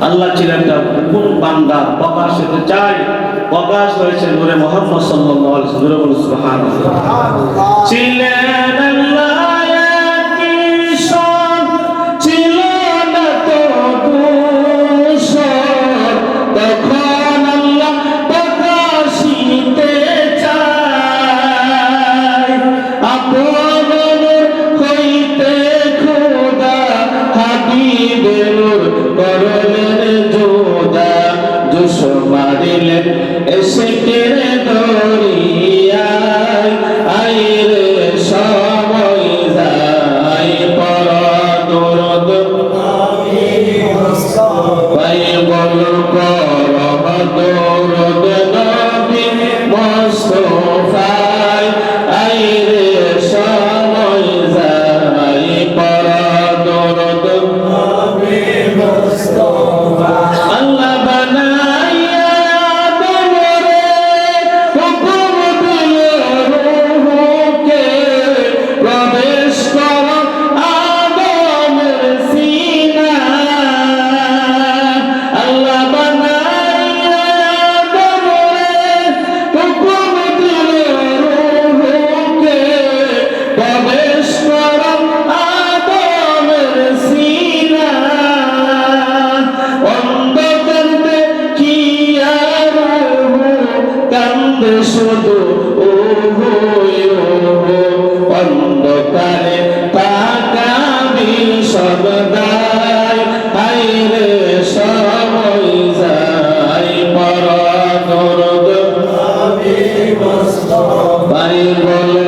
আল্লাহ ছিলেন তার কোন বান্দা? প্রকাশ হতে চাই প্রকাশ হয়েছে নূরে মোহাম্মদ সাল্লাল্লাহু আলাইহি ওয়া সাল্লাম ছিলেন আল্লাহ was love.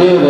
그대로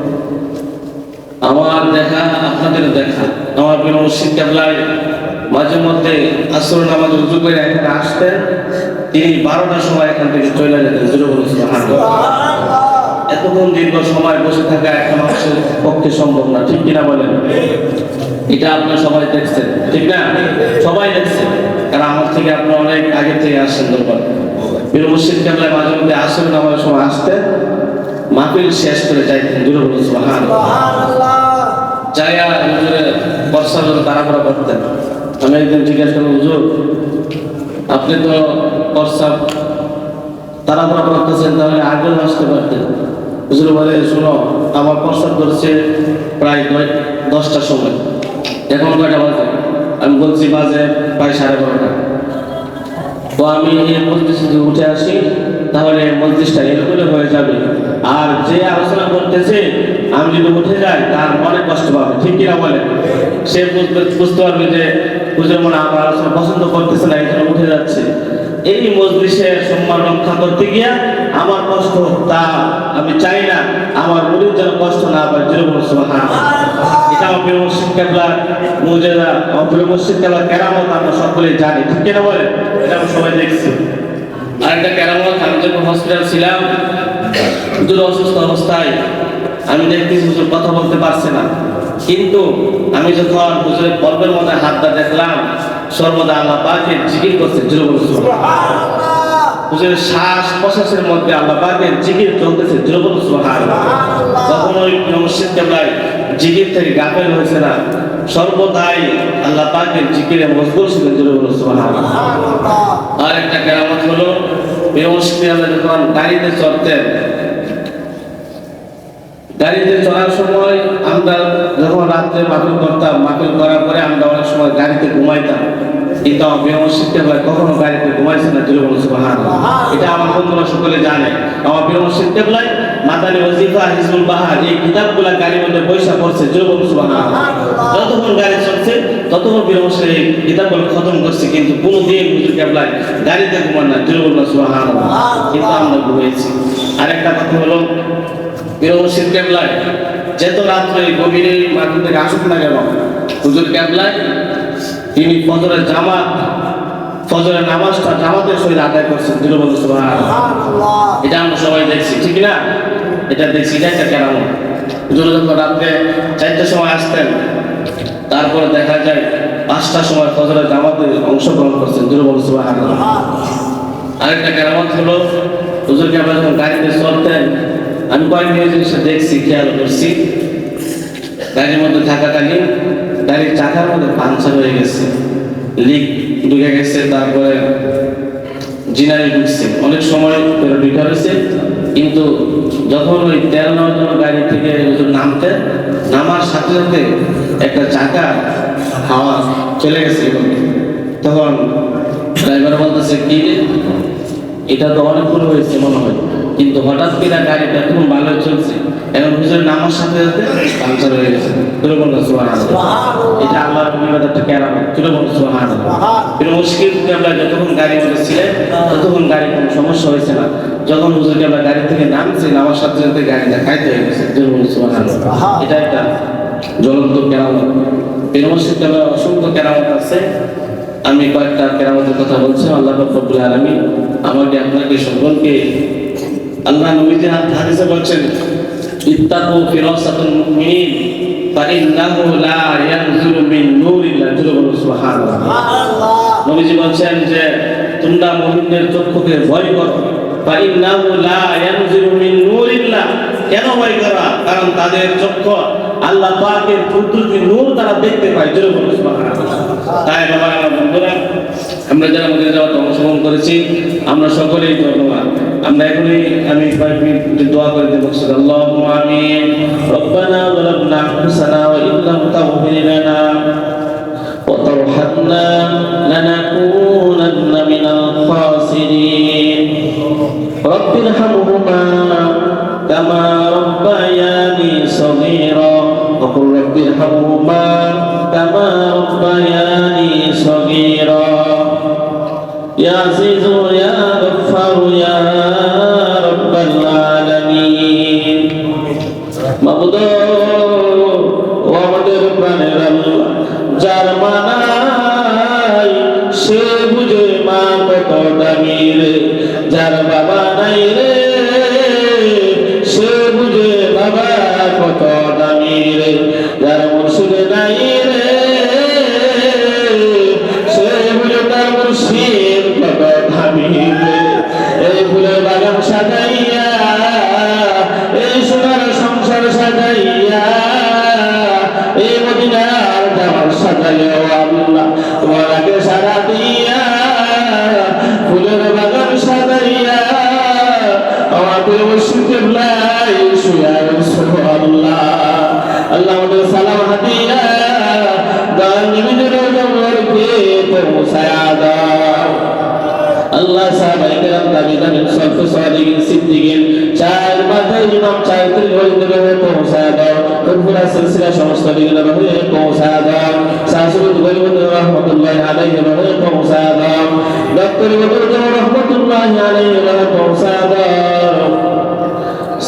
আমার দেখা, আপনাদের দেখা। আমার কোনো মসজিদ কেবলায় মাঝে মধ্যে আসর নামাজ উজু করে এখানে আসতেন। তিনি বারোটার সময় এখান থেকে চলে যেতেন এতক্ষণ দীর্ঘ সময় বসে থাকা একটা মানুষের পক্ষে সম্ভব না, ঠিক কিনা বলেন? এটা আপনার সবাই দেখছেন, ঠিক না? সবাই দেখছেন, কারণ আমার থেকে আপনি অনেক আগে থেকে আসছেন দরকার বীর মসজিদ কেবলায় মাঝে মধ্যে আসর নামাজের সময় আসতেন, মাহফিল শেষ করে যাইতেন দূরে বলেছিল হ্যাঁ যাইয়া হুজুরে বর্ষার তাড়াহুড়া করতেন। আমি একদিন জিজ্ঞাসা করলাম, হুজুর, আপনি তো বর্ষা তাড়াহুড়া করতেছেন, তাহলে আগেও আসতে পারতেন। হুজুর বলে, শোনো, আমার প্রস্তাব করেছে প্রায় নয়- দশটার সময়। এখন কয়টা বাজে? আমি বলছি, বাজে প্রায় সাড়ে বারোটা। তো আমি এই যদি উঠে আসি, তাহলে মসজিদটা এরকম হয়ে যাবে। আর যে আলোচনা করতেছে আমি যদি উঠে যাই, তার অনেক কষ্ট পাবে। ঠিক কিনা বলে? সে বুঝতে পারবে যে বুঝে মনে আমার আলোচনা পছন্দ করতেছে না এই উঠে যাচ্ছে। এই মজলিসের সম্মান রক্ষা করতে গিয়া আমার কষ্ট তা আমি চাই না, আমার মুড়ির যেন কষ্ট না পায় যেরকম সুবহান এটা আমার প্রিয় মসজিদ কেবলা মুজেদা আমার প্রিয় মসজিদ কেবলা কেরামত আমরা সকলেই জানি। ঠিক কিনা বলে? এটা আমরা সবাই দেখছি। আর একটা কেরামত, আমি যখন হসপিটাল ছিলাম হুজুর অসুস্থ অবস্থায় আমি দেখতেছি হুজুর কথা বলতে পারছে না। কিন্তু আমি যখন হুজুরের পর্বের মধ্যে হাতটা দেখলাম সর্বদা আল্লাহ পাকে জিকির করছে হুজুরের শ্বাস প্রশ্বাসের মধ্যে আল্লাহ পাকের জিকির চলতেছে বলছে তখন ওই মসজিদ কেবলায় জিকির থেকে গাফেল হয়েছে না। সর্বদাই আল্লাহ পাকের জিকিরে মজবুর ছিলেন জুড়ে বলছে আর একটা কেরামত হলো আমরা যখন গাড়িতে চড়তেন গাড়িতে চড়ার সময় আমরা যখন রাত্রে মাফিল করতাম মাফিল করার পরে আমরা অনেক সময় গাড়িতে ঘুমাইতাম। কিন্তু আমার বেমসিদকে ভাই কখনো গাড়িতে ঘুমাইছে না জুড়ে বলছে এটা আমার বন্ধুরা সকলে জানে। আমার বেমসিদ কেবলাই মাদানি ওজিফা হিজবুল বাহার এই কিতাবগুলা গাড়ির মধ্যে পয়সা পড়ছে জুড়ে বলছে যতক্ষণ গাড়ি চলছে, ততক্ষণ বেমসিদ এই কিতাবগুলো খতম করছে, কিন্তু কোনো দিন হুজুর কেবলাই গাড়িতে ঘুমান না জুড়ে বলছে কিন্তু আমরা ঘুমিয়েছি আরেকটা কথা হলো মসজিদ কেবলায় যেত রাত্রে গভীরে মাটি থেকে আসুক না কেন? হুজুর কেবলায় তিনি ফজরের জামাত ফজরের নামাজটা জামাতের সহিত আদায় করছেন বন্ধু এটা আমরা সবাই দেখছি ঠিক না? এটা দেখছি এটা একটা কেন হুজুর যখন রাত্রে চারটার সময় আসতেন তারপরে দেখা যায় পাঁচটার সময় ফজরের জামাতে অংশগ্রহণ করছেন দুটো বন্ধু আরেকটা কেরামত হলো হুজুরকে আমরা যখন গাড়িতে চলতেন আমি কয়েক কয়েকদিন জিনিসটা দেখছি, খেয়াল করছি। গাড়ির মধ্যে থাকাকালীন গাড়ির চাকার মধ্যে পাংচার হয়ে গেছে। লিক ঢুকে গেছে, তারপরে জিনারি ঢুকছে। অনেক সময় ঢুকা হয়েছে কিন্তু যখন ওই নেওয়ার জন্য গাড়ি থেকে নামতে, নামার সাথে সাথে একটা চাকা হাওয়া চলে গেছে তখন ড্রাইভার বলতেছে, কি এটা তো অনেকক্ষণ হয়েছে মনে হয়। কিন্তু হঠাৎ করে গাড়িটা খুব ভালো চলছে। এখন হুজুর নামার সাথে সাথে পাংচার হয়ে গেছে। তুলে বলল এটা আল্লাহর বিবাদ একটা কেরামত তুলে বলল সুহান কিন্তু মুশকিল আমরা যতক্ষণ গাড়ি ছিলেন ততক্ষণ গাড়ি কোনো সমস্যা হয়েছে না। যখন হুজুরকে আমরা গাড়ি থেকে নামছি নামার সাথে সাথে গাড়িটা খাইতে হয়ে গেছে। তুলে বলল সুহান এটা একটা জ্বলন্ত কেরামত। পীর মসজিদে আমরা অসংখ্য কেরামত আছে। আমি কয়েকটা কেরামতের কথা বলছি। আল্লাহ রব্বুল আলামিন আমাকে আপনাকে সকলকে আল্লাহ নবীজি হাদিসে বলছেন ইত্তাকু ফিরাসাতুল মুমিনিন ফাইন্নাহু লা ইয়ানজুরু মিন নূরিল্লাহ বলুন সুবহানাল্লাহ। নবীজি বলছেন যে তোমরা মুমিনদের চক্ষুকে ভয় করো। ফাইন্নাহু লা ইয়ানজুরু মিন নূরিল্লাহ। কেন ভয় করা? কারণ তাদের চক্ষু আল্লাহ পাকের কুদরতি নূর তারা দেখতে পায়। জুরে বলুন সুবহানাল্লাহ। তাই বাবা বন্ধুরা আমরা যারা মদিনা যাওয়াতে অংশগ্রহণ করেছি আমরা সকলেই ধন্যবাদ আমরা এখনই আমি কয়েক মিনিট দোয়া করে দেবো আল্লাহুম্মা আমিন রব্বানা যালামনা আনফুসানা ওয়া ইন লাম তাগফির লানা وترحمنا لنكونن من الخاسرين رب ارحمهما كما ربياني صغيرا وقل رب ارحمهما كما ربياني صغيرا يا عزيز يا غفار يا আমাদের মুর্শিদ লাই শুয়া আল্লাহ আল্লাহ আমাদের সালাম হাতিয়া দান নিবিদের জমরকে পৌঁছায়া দাও। আল্লাহ সাহাবায়ে কেরাম তাবিঈন সলফে সালিহিন সিদ্দিকিন চার মাথায় ইমাম দাও।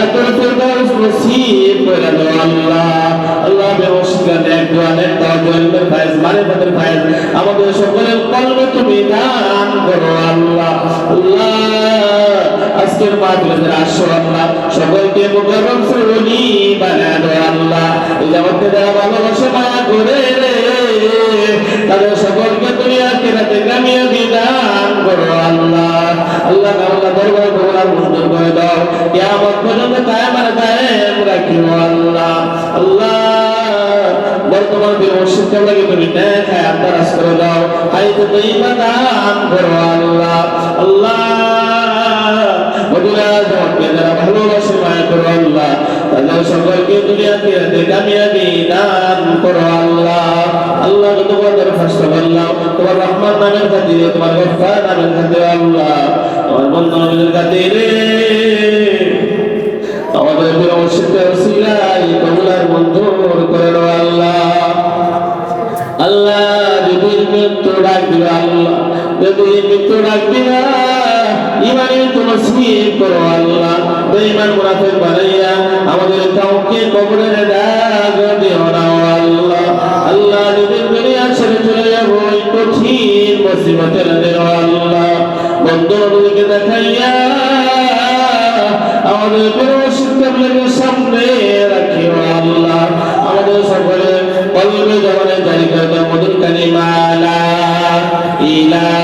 জান্নাতুল ফিরদাউস নসিব করে দাও আল্লাহ। আল্লাহ ব্যবস্থা নেক দোয়া নেক তাওয়াজ্জুল ফায়েজ মারিফাতের ফায়েজ। আমাদের সকলের কলবে তুমি দান করো আল্লাহ। আল্লাহ, আজকের সকলকে দাও ভালোবাসে, মায়া করে রে। সকলকে তুমি আখিরাতে কামিয়াবি দান করো আল্লাহ। আল্লাহ আল্লাহ দরবার কবুল মঞ্জুর করে দাও। কিয়ামত পর্যন্ত কায়েম আর কায়েম রাখিও আল্লাহ। আল্লাহ, বর্তমান মসজিদকে লাগে তুমি দেখায় আন্দারাজ করে দাও। হাইতে তৈবা দান আল্লাহ। আল্লাহ আল্লাহ আল্লাহ আল্লাহ তোমার করলাম তোমার রহমান নামের খাতিরে আল্লাহ তোমার বন্ধু নামের খাতিরে আমাদের মসজিদের ওসিলাই কবুলার মঞ্জুর করে আল্লাহ আল্লাহ যদি মৃত্যু ডাক দিবা আল্লাহ, যদি মৃত্যু ডাক দিবা ইমানে তোমার সিপ করো আল্লাহ। বেঈমান মুনাফিক বানাইয়া আমাদের কাউকে কবরের দাগ দিও না আল্লাহ। আল্লাহ যদি দুনিয়া ছেড়ে চলে যাব এই কঠিন মুসিবতের দিও আল্লাহ। বন্ধু নবীকে দেখাইয়া আমাদের বিরোধের সামনে রাখিও আল্লাহ। আমাদের সকলে কলবে জমানে জারি করে মধুর কালিমালা ইলা